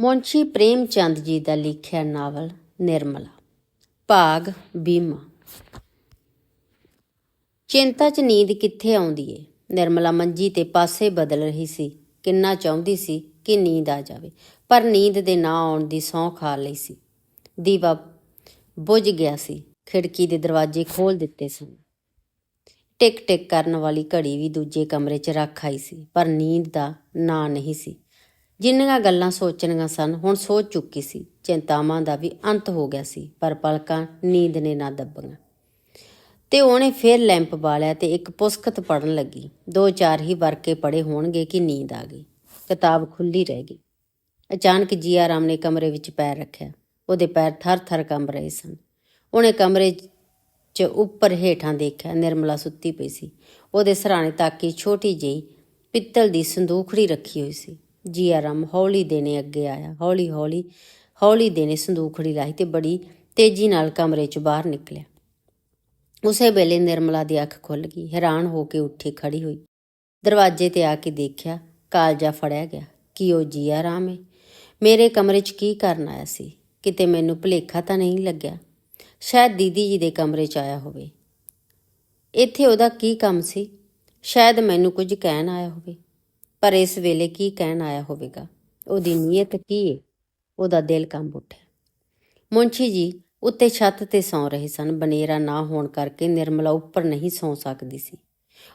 ਮੁੰਸ਼ੀ ਪ੍ਰੇਮ ਚੰਦ ਜੀ ਦਾ ਲਿਖਿਆ ਨਾਵਲ ਨਿਰਮਲਾ। ਭਾਗ ਬੀਮਾ। ਚਿੰਤਾ 'ਚ ਨੀਂਦ ਕਿੱਥੇ ਆਉਂਦੀ ਏ? ਨਿਰਮਲਾ ਮੰਜੀ ਤੇ ਪਾਸੇ ਬਦਲ ਰਹੀ ਸੀ। ਕਿੰਨਾ ਚਾਹੁੰਦੀ ਸੀ ਕਿ ਨੀਂਦ ਆ ਜਾਵੇ, ਪਰ ਨੀਂਦ ਦੇ ਨਾ ਆਉਣ ਦੀ ਸੌਂ ਖਾ ਲਈ ਸੀ। ਦੀਵਾ ਬੁਝ ਗਿਆ ਸੀ। ਖਿੜਕੀ ਦੇ ਦਰਵਾਜ਼ੇ ਖੋਲ ਦਿੱਤੇ ਸਨ। ਟਿਕ ਟਿਕ ਕਰਨ ਵਾਲੀ ਘੜੀ ਵੀ ਦੂਜੇ ਕਮਰੇ 'ਚ ਰੱਖ ਆਈ ਸੀ, ਪਰ ਨੀਂਦ ਦਾ ਨਾਂ ਨਹੀਂ ਸੀ। ਜਿੰਨੀਆਂ ਗੱਲਾਂ ਸੋਚਣੀਆਂ ਸਨ, ਹੁਣ ਸੋਚ ਚੁੱਕੀ ਸੀ। ਚਿੰਤਾਵਾਂ ਦਾ ਵੀ ਅੰਤ ਹੋ ਗਿਆ ਸੀ, ਪਰ ਪਲਕਾਂ ਨੀਂਦ ਨੇ ਨਾ ਦੱਬੀਆਂ। ਤੇ ਉਹਨੇ ਫੇਰ ਲੈਂਪ ਬਾਲਿਆ ਤੇ ਇੱਕ ਪੁਸਤਕ ਪੜਨ ਲੱਗੀ। ਦੋ ਚਾਰ ਹੀ ਵਰਕੇ ਪੜੇ ਹੋਣਗੇ ਕਿ ਨੀਂਦ ਆ ਗਈ। ਕਿਤਾਬ ਖੁੱਲੀ ਰਹਿ ਗਈ। ਅਚਾਨਕ ਜੀਆ ਰਾਮ ਨੇ ਕਮਰੇ ਵਿੱਚ ਪੈਰ ਰੱਖਿਆ। ਉਹਦੇ ਪੈਰ ਥਰ-ਥਰ ਕੰਬ ਰਹੇ ਸਨ। ਉਹਨੇ ਕਮਰੇ 'ਚ ਉੱਪਰ ਹੇਠਾਂ ਦੇਖਿਆ, ਨਿਰਮਲਾ ਸੁੱਤੀ ਪਈ ਸੀ। ਉਹਦੇ ਸਰਾਣੇ ਤਾਕੀ ਛੋਟੀ ਜਿਹੀ ਪਿੱਤਲ ਦੀ ਸੰਦੂਖੜੀ ਰੱਖੀ ਹੋਈ ਸੀ। ਜੀਆ ਰਾਮ ਹੌਲੀ ਦੇਣੇ ਅੱਗੇ ਆਇਆ, ਹੌਲੀ ਹੌਲੀ ਹੌਲੀ ਦੇਣੇ ਸੰਦੂਖੜੀ ਲਾਈ ਤੇ ਬੜੀ ਤੇਜ਼ੀ ਨਾਲ ਕਮਰੇ 'ਚ ਬਾਹਰ ਨਿਕਲਿਆ। ਉਸੇ ਵੇਲੇ ਨਿਰਮਲਾ ਦੀ ਅੱਖ ਖੁੱਲ ਗਈ, ਹੈਰਾਨ ਹੋ ਕੇ ਉੱਠੀ ਖੜੀ ਹੋਈ। ਦਰਵਾਜ਼ੇ ਤੇ ਆ ਕੇ ਦੇਖਿਆ, ਕਾਲਜਾ ਫੜਿਆ ਗਿਆ, ਕੀ ਉਹ ਜੀਆ ਰਾਮ ਹੈ ਮੇਰੇ ਕਮਰੇ 'ਚ ਕੀ ਕਰਨ ਆਇਆ ਸੀ? ਕਿਤੇ ਮੈਨੂੰ ਭੁਲੇਖਾ ਤਾਂ ਨਹੀਂ ਲੱਗਿਆ। ਸ਼ਾਇਦ ਦੀਦੀ ਜੀ ਦੇ ਕਮਰੇ 'ਚ ਆਇਆ ਹੋਵੇ। ਇੱਥੇ ਉਹਦਾ ਕੀ ਕੰਮ ਸੀ? ਸ਼ਾਇਦ ਮੈਨੂੰ ਕੁਝ ਕਹਿਣ ਆਇਆ ਹੋਵੇ। ਪਰ ਇਸ ਵੇਲੇ ਕੀ ਕਹਿਣ ਆਇਆ ਹੋਵੇਗਾ? ਉਹਦੀ ਨੀਅਤ ਕੀ ਹੈ ਉਹਦਾ ਦਿਲ ਕੰਬ ਉੱਠਿਆ। ਮੁੰਸ਼ੀ ਜੀ, ਉੱਤੇ ਛੱਤ ਤੇ ਸੌਂ ਰਹੇ ਸਨ। ਬਨੇਰਾ ਨਾ ਹੋਣ ਕਰਕੇ ਨਿਰਮਲਾ ਉੱਪਰ ਨਹੀਂ ਸੌਂ ਸਕਦੀ ਸੀ।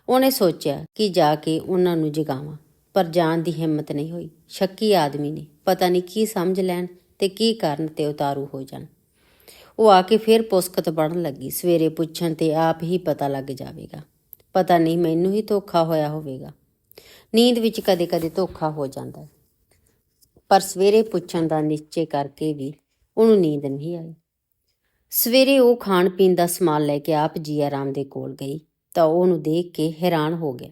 ਉਹਨੇ ਸੋਚਿਆ ਕਿ ਜਾ ਕੇ ਉਹਨਾਂ ਨੂੰ ਜਗਾਵਾਂ, ਪਰ ਜਾਣ ਦੀ ਹਿੰਮਤ ਨਹੀਂ ਹੋਈ। ਸ਼ੱਕੀ ਆਦਮੀ ਨੇ। ਪਤਾ ਨਹੀਂ ਕੀ ਸਮਝ ਲੈਣ ਤੇ ਕੀ ਕਰਨ ਤੇ ਉਤਾਰੂ ਹੋ ਜਾਣ। ਉਹ ਆ ਕੇ ਫਿਰ ਪੁਸਤਕ ਪੜਨ ਲੱਗੀ। ਸਵੇਰੇ ਪੁੱਛਣ ਤੇ ਆਪ ਹੀ ਪਤਾ ਲੱਗ ਜਾਵੇਗਾ। ਪਤਾ ਨਹੀਂ ਮੈਨੂੰ ਹੀ ਧੋਖਾ ਹੋਇਆ ਹੋਵੇਗਾ। ਨੀਂਦ ਵਿੱਚ ਕਦੇ-ਕਦੇ ਧੋਖਾ ਹੋ ਜਾਂਦਾ ਹੈ। ਪਰ ਸਵੇਰੇ ਪੁੱਛਣ ਦਾ ਨਿਸ਼ਚੇ ਕਰਕੇ ਵੀ ਉਹਨੂੰ ਨੀਂਦ ਨਹੀਂ ਆਈ। ਸਵੇਰੇ ਉਹ ਖਾਣ ਪੀਣ ਦਾ ਸਮਾਨ ਲੈ ਕੇ ਆਪ ਜੀ ਆਰਾਮ ਦੇ ਕੋਲ ਗਈ ਤਾਂ ਉਹਨੂੰ ਦੇਖ ਕੇ ਹੈਰਾਨ ਹੋ ਗਿਆ।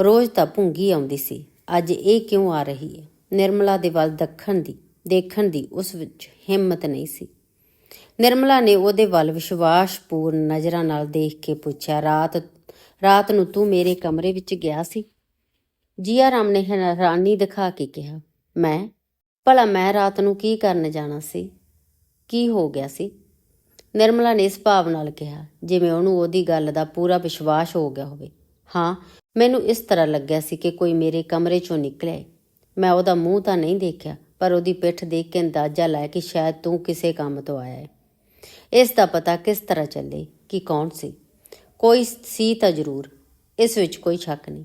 ਰੋਜ਼ ਤਾਂ ਭੁੰਗੀ ਆਉਂਦੀ ਸੀ। ਅੱਜ ਇਹ ਕਿਉਂ ਆ ਰਹੀ ਹੈ? ਨਿਰਮਲਾ ਦੇ ਵੱਲ ਦੱਖਣ ਦੀ, ਦੇਖਣ ਦੀ ਉਸ ਵਿੱਚ ਹਿੰਮਤ ਨਹੀਂ ਸੀ। ਨਿਰਮਲਾ ਨੇ ਉਹਦੇ ਵੱਲ ਵਿਸ਼ਵਾਸਪੂਰਨ ਨਜ਼ਰਾਂ ਨਾਲ ਦੇਖ ਕੇ ਪੁੱਛਿਆ, ਰਾਤ ਰਾਤ ਨੂੰ ਤੂੰ ਮੇਰੇ ਕਮਰੇ ਵਿੱਚ ਗਿਆ ਸੀ? ਜੀਆ ਰਾਮ ਨੇ ਹੈਰਾਨੀ ਦਿਖਾ ਕੇ ਕਿਹਾ, ਮੈਂ? ਭਲਾ ਮੈਂ ਰਾਤ ਨੂੰ ਕੀ ਕਰਨ ਜਾਣਾ ਸੀ? ਕੀ ਹੋ ਗਿਆ ਸੀ? ਨਿਰਮਲਾ ਨੇ ਇਸ ਭਾਵ ਨਾਲ ਕਿਹਾ, ਜਿਵੇਂ ਉਹਨੂੰ ਉਹਦੀ ਗੱਲ ਦਾ ਪੂਰਾ ਵਿਸ਼ਵਾਸ ਹੋ ਗਿਆ ਹੋਵੇ। ਹਾਂ, ਮੈਨੂੰ ਇਸ ਤਰ੍ਹਾਂ ਲੱਗਿਆ ਸੀ ਕਿ ਕੋਈ ਮੇਰੇ ਕਮਰੇ ਚੋਂ ਨਿਕਲਿਆ ਮੈਂ ਉਹਦਾ ਮੂੰਹ ਤਾਂ ਨਹੀਂ ਦੇਖਿਆ, ਪਰ ਉਹਦੀ ਪਿੱਠ ਦੇਖ ਕੇ ਅੰਦਾਜ਼ਾ ਲਾਇਆ ਕਿ ਸ਼ਾਇਦ ਤੂੰ ਕਿਸੇ ਕੰਮ ਤੋਂ ਆਇਆ ਹੈ ਇਸ ਦਾ ਪਤਾ ਕਿਸ ਤਰ੍ਹਾਂ ਚੱਲੇ, ਕਿ ਕੌਣ ਸੀ? ਕੋਈ ਸੀ ਤਾਂ ਜ਼ਰੂਰ, ਇਸ ਵਿੱਚ ਕੋਈ ਸ਼ੱਕ ਨਹੀਂ।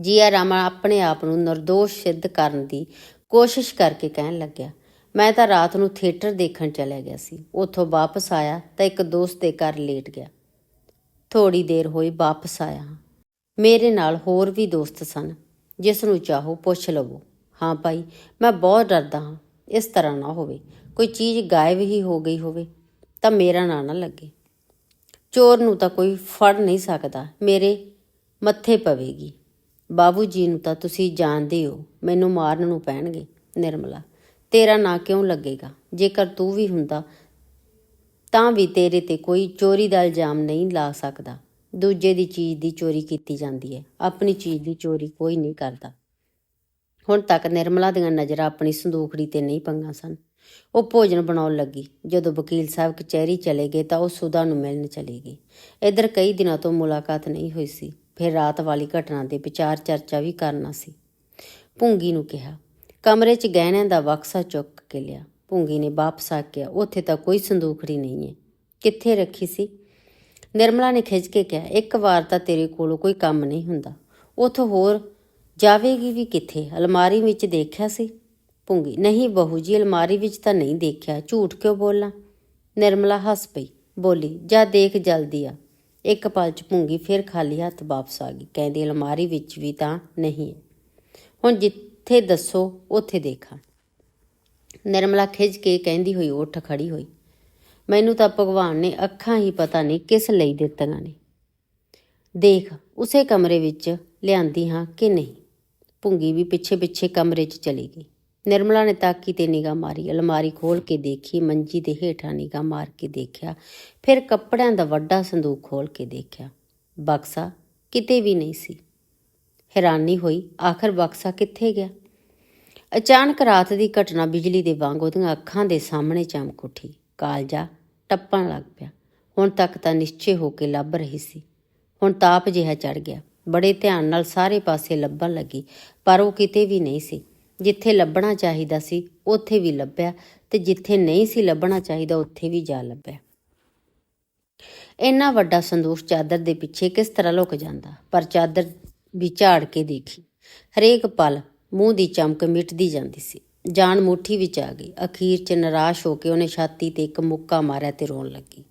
ਜੀਆ ਰਾਮਾ ਆਪਣੇ ਆਪ ਨੂੰ નિર્ਦੋਸ਼ ਸਿੱਧ ਕਰਨ ਦੀ ਕੋਸ਼ਿਸ਼ ਕਰਕੇ ਕਹਿਣ ਲੱਗਿਆ, ਮੈਂ ਤਾਂ ਰਾਤ ਨੂੰ ਥੀਏਟਰ ਦੇਖਣ ਚਲਿਆ ਗਿਆ ਸੀ। ਉੱਥੋਂ ਵਾਪਸ ਆਇਆ ਤਾਂ ਇੱਕ ਦੋਸਤ ਦੇ ਘਰ ਲੇਟ ਗਿਆ। ਥੋੜੀ ਦੇਰ ਹੋਈ ਵਾਪਸ ਆਇਆ ਮੇਰੇ ਨਾਲ ਹੋਰ ਵੀ ਦੋਸਤ ਸਨ। ਜਿਸ ਨੂੰ ਚਾਹੋ ਪੁੱਛ ਲਵੋ। ਹਾਂ ਭਾਈ, ਮੈਂ ਬਹੁਤ ਡਰਦਾ ਹਾਂ। ਇਸ ਤਰ੍ਹਾਂ ਨਾ ਹੋਵੇ। ਕੋਈ ਚੀਜ਼ ਗਾਇਬ ਹੀ ਹੋ ਗਈ ਹੋਵੇ ਤਾਂ ਮੇਰਾ ਨਾਂ ਨਾ ਲੱਗੇ। ਚੋਰ ਨੂੰ ਤਾਂ ਕੋਈ ਫੜ ਨਹੀਂ ਸਕਦਾ। ਮੇਰੇ ਮੱਥੇ ਪਵੇਗੀ। ਬਾਬੂ ਜੀ ਨੂੰ ਤਾਂ ਤੁਸੀਂ ਜਾਣਦੇ ਹੋ, ਮੈਨੂੰ ਮਾਰਨ ਨੂੰ ਪੈਣਗੇ, ਨਿਰਮਲਾ। ਤੇਰਾ ਨਾਂ ਕਿਉਂ ਲੱਗੇਗਾ? ਜੇਕਰ ਤੂੰ ਵੀ ਹੁੰਦਾ, ਤਾਂ ਵੀ ਤੇਰੇ ਤੇ ਕੋਈ ਚੋਰੀ ਦਾ ਇਲਜ਼ਾਮ ਨਹੀਂ ਲਾ ਸਕਦਾ। ਦੂਜੇ ਦੀ ਚੀਜ਼ ਦੀ ਚੋਰੀ ਕੀਤੀ ਜਾਂਦੀ ਹੈ, ਆਪਣੀ ਚੀਜ਼ ਦੀ ਚੋਰੀ ਕੋਈ ਨਹੀਂ ਕਰਦਾ। ਹੁਣ ਤੱਕ ਨਿਰਮਲਾ ਦੀਆਂ ਨਜ਼ਰਾਂ ਆਪਣੀ ਸੰਦੂਖੜੀ ਤੇ ਨਹੀਂ ਪੰਗਾਂ ਸਨ। ਉਹ ਭੋਜਨ ਬਣਾਉਣ ਲੱਗੀ। ਜਦੋਂ ਵਕੀਲ ਸਾਹਿਬ ਕਚਹਿਰੀ ਚਲੇ ਗਏ ਤਾਂ ਉਹ ਸੁਦਾ ਨੂੰ ਮਿਲਣ ਚਲੀ ਗਈ ਇਧਰ ਕਈ ਦਿਨਾਂ ਤੋਂ ਮੁਲਾਕਾਤ ਨਹੀਂ ਹੋਈ ਸੀ। ਫਿਰ ਰਾਤ ਵਾਲੀ ਘਟਨਾ ਦੇ ਵਿਚਾਰ ਚਰਚਾ ਵੀ ਕਰਨਾ ਸੀ। ਭੁੰਗੀ ਨੂੰ ਕਿਹਾ, ਕਮਰੇ 'ਚ ਗਹਿਣਿਆਂ ਦਾ ਬਕਸਾ ਚੁੱਕ ਕੇ ਲਿਆ। ਭੁੰਗੀ ਨੇ ਵਾਪਸ ਆ ਕੇ ਉੱਥੇ ਤਾਂ ਕੋਈ ਸੰਦੂਖੜੀ ਨਹੀਂ ਹੈ। ਕਿੱਥੇ ਰੱਖੀ ਸੀ? ਨਿਰਮਲਾ ਨੇ ਖਿੱਚ ਕੇ ਕਿਹਾ, ਇੱਕ ਵਾਰ ਤਾਂ ਤੇਰੇ ਕੋਲੋਂ ਕੋਈ ਕੰਮ ਨਹੀਂ ਹੁੰਦਾ। ਉਥੋਂ ਹੋਰ ਜਾਵੇਗੀ ਵੀ ਕਿੱਥੇ? ਅਲਮਾਰੀ ਵਿੱਚ ਦੇਖਿਆ ਸੀ? ਭੁੰਗੀ, ਨਹੀਂ ਬਹੂ ਜੀ, ਅਲਮਾਰੀ ਵਿੱਚ ਤਾਂ ਨਹੀਂ ਦੇਖਿਆ। ਝੂਠ ਕਿਉਂ ਬੋਲਾਂ? ਨਿਰਮਲਾ ਹੱਸ ਪਈ, ਬੋਲੀ, ਜਾ ਦੇਖ ਜਲਦੀ ਆ। ਇੱਕ ਪਲ ਚ ਭੁੰਗੀ ਫਿਰ ਖਾਲੀ ਹੱਥ ਵਾਪਸ ਆ ਗਈ। ਕਹਿੰਦੀ, ਅਲਮਾਰੀ ਵਿੱਚ ਵੀ ਤਾਂ ਨਹੀਂ ਹੈ। ਹੁਣ ਜਿੱਥੇ ਦੱਸੋ, ਉੱਥੇ ਦੇਖਾਂ। ਨਿਰਮਲਾ ਖਿੱਚ ਕੇ ਕਹਿੰਦੀ ਹੋਈ ਉੱਠ ਖੜੀ ਹੋਈ। ਮੈਨੂੰ ਤਾਂ ਭਗਵਾਨ ਨੇ ਅੱਖਾਂ ਹੀ ਪਤਾ ਨਹੀਂ ਕਿਸ ਲਈ ਦਿੱਤੀਆਂ ਨੇ। ਦੇਖ, ਉਸੇ ਕਮਰੇ ਵਿੱਚ ਲਿਆਂਦੀ ਹਾਂ ਕਿ ਨਹੀਂ? ਭੁੰਗੀ ਵੀ ਪਿੱਛੇ ਪਿੱਛੇ ਕਮਰੇ 'ਚ ਚਲੀ ਗਈ। ਨਿਰਮਲਾ ਨੇ ਤਾਕੀ ਤੇ ਨਿਗਾਹ ਮਾਰੀ, ਅਲਮਾਰੀ ਖੋਲ ਕੇ ਦੇਖੀ, ਮੰਜੀ ਦੇ ਹੇਠਾਂ ਨਿਗਾਹ ਮਾਰ ਕੇ ਦੇਖਿਆ, ਫਿਰ ਕੱਪੜਿਆਂ ਦਾ ਵੱਡਾ ਸੰਦੂਕ ਖੋਲ ਕੇ ਦੇਖਿਆ। ਬਕਸਾ ਕਿਤੇ ਵੀ ਨਹੀਂ ਸੀ। ਹੈਰਾਨੀ ਹੋਈ, ਆਖਰ ਬਕਸਾ ਕਿੱਥੇ ਗਿਆ? ਅਚਾਨਕ ਰਾਤ ਦੀ ਘਟਨਾ ਬਿਜਲੀ ਦੇ ਵਾਂਗ ਉਹਦੀਆਂ ਅੱਖਾਂ ਦੇ ਸਾਹਮਣੇ ਚਮਕ ਉੱਠੀ। ਕਾਲਜਾ ਟੱਪਣ ਲੱਗ ਪਿਆ। ਹੁਣ ਤੱਕ ਤਾਂ ਨਿਸ਼ਚੇ ਹੋ ਕੇ ਲੱਭ ਰਹੀ ਸੀ। ਹੁਣ ਤਾਪ ਜਿਹਾ ਚੜ ਗਿਆ। ਬੜੇ ਧਿਆਨ ਨਾਲ ਸਾਰੇ ਪਾਸੇ ਲੱਭਣ ਲੱਗੀ, ਪਰ ਉਹ ਕਿਤੇ ਵੀ ਨਹੀਂ ਸੀ। ਜਿੱਥੇ ਲੱਭਣਾ ਚਾਹੀਦਾ ਸੀ, ਉੱਥੇ ਵੀ ਲੱਭਿਆ ਤੇ ਜਿੱਥੇ ਨਹੀਂ ਸੀ ਲੱਭਣਾ ਚਾਹੀਦਾ, ਉੱਥੇ ਵੀ ਜਾ ਲੱਭਿਆ। ਇੰਨਾ ਵੱਡਾ ਸੰਦੂਖ ਚਾਦਰ ਦੇ ਪਿੱਛੇ ਕਿਸ ਤਰ੍ਹਾਂ ਲੁਕ ਜਾਂਦਾ? ਪਰ ਚਾਦਰ ਵੀ ਝਾੜ ਕੇ ਦੇਖੀ। ਹਰੇਕ ਪਲ ਮੂੰਹ ਦੀ ਚਮਕ ਮਿਟਦੀ ਜਾਂਦੀ ਸੀ। ਜਾਨ ਮੁੱਠੀ ਵਿੱਚ ਆ ਗਈ। ਅਖੀਰ 'ਚ ਨਿਰਾਸ਼ ਹੋ ਕੇ ਉਹਨੇ ਛਾਤੀ ਤੇ ਇੱਕ ਮੁੱਕਾ ਮਾਰਿਆ ਤੇ ਰੋਣ ਲੱਗੀ।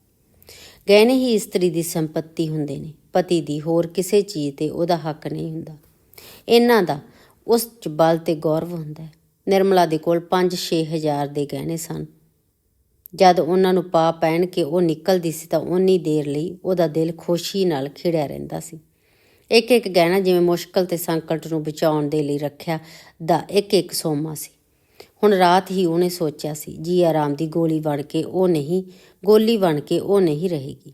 ਗਹਿਣੇ ਹੀ ਇਸਤਰੀ ਦੀ ਸੰਪਤੀ ਹੁੰਦੇ ਨੇ। ਪਤੀ ਦੀ ਹੋਰ ਕਿਸੇ ਚੀਜ਼ ਤੇ ਉਹਦਾ ਹੱਕ ਨਹੀਂ ਹੁੰਦਾ। ਇਹਨਾਂ ਦਾ ਉਸ 'ਚ ਬਲ ਤੇ ਗੌਰਵ ਹੁੰਦਾ ਹੈ। ਨਿਰਮਲਾ ਦੇ ਕੋਲ 5-6 ਹਜ਼ਾਰ ਦੇ ਗਹਿਣੇ ਸਨ। ਜਦ ਉਹਨਾਂ ਨੂੰ ਪਾ ਪਹਿਨ ਕੇ ਉਹ ਨਿਕਲਦੀ ਸੀ ਤਾਂ ਉਨੀ ਦੇਰ ਲਈ ਉਹਦਾ ਦਿਲ ਖੁਸ਼ੀ ਨਾਲ ਖਿੜਿਆ ਰਹਿੰਦਾ ਸੀ। ਇੱਕ ਇੱਕ ਗਹਿਣਾ ਜਿਵੇਂ ਮੁਸ਼ਕਲ ਤੇ ਸੰਕਟ ਨੂੰ ਬਚਾਉਣ ਦੇ ਲਈ ਰੱਖਿਆ ਦਾ ਇੱਕ ਇੱਕ ਸੋਮਾ ਸੀ। ਹੁਣ ਰਾਤ ਹੀ ਉਹਨੇ ਸੋਚਿਆ ਸੀ, ਜੀ ਆਰਾਮ ਦੀ ਗੋਲੀ ਬਣ ਕੇ ਉਹ ਨਹੀਂ, ਗੋਲੀ ਬਣ ਕੇ ਉਹ ਨਹੀਂ ਰਹੇਗੀ।